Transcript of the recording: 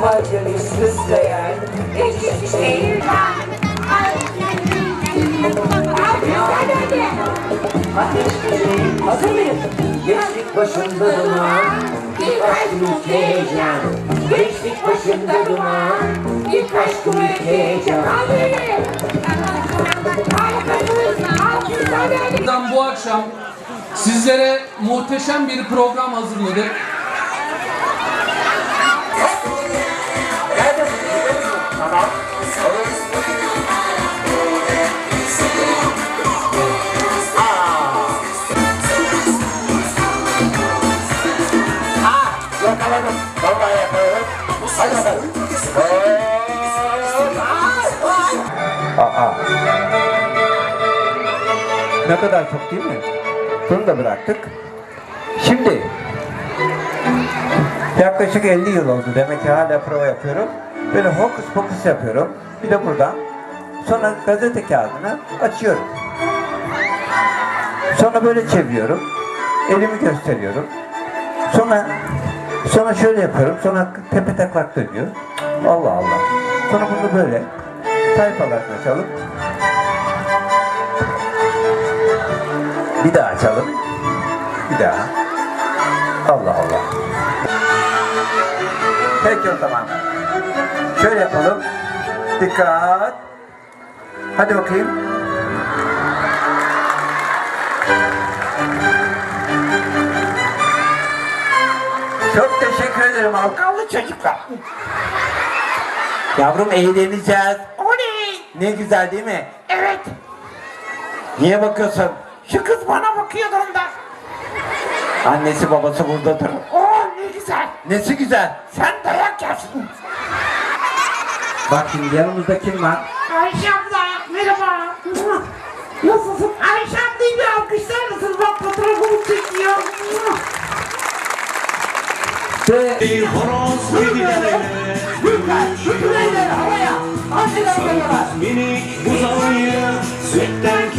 macerayı süsleyen Küçük şehir var. ateş böceği hazır mıyız? Gençlik başında duman, ilk aşkım ilk heyecan. Gençlik başında duman, ilk aşkım ilk heyecan. Bu akşam sizlere muhteşem bir program hazırladık. Aa. Ne kadar çok değil mi? Bunu da bıraktık. Şimdi yaklaşık 50 yıl oldu demek ki hala prova yapıyorum. Böyle hokus pokus yapıyorum. Bir de buradan. Sonra gazete kağıdını açıyorum. Sonra böyle çeviriyorum. Elimi gösteriyorum. Sonra sonra şöyle yapıyorum. Sonra tepe taklak dönüyor. Allah Allah. Sonra bunu böyle sayfalarını açalım. Bir daha açalım. Bir daha. Allah Allah. Peki o zaman. Şöyle yapalım. Dikkat. Hadi bakayım. Çok teşekkür ederim Alkalı çocuklar. Yavrum eğleneceğiz. Oley! Ne güzel değil mi? Evet. Niye bakıyorsun? Şu kız bana bakıyor da. Annesi babası buradadır. Oo ne güzel. Nesi güzel? Sen dayak yersin. Bak şimdi yanımızda kim var? Ayşe abla merhaba. Nasılsın? Ayşe ablayı bir alkışlar Ve Horoz gidiyor Lütfen elleri havaya. Hadi lan Minik buzağıyı sütten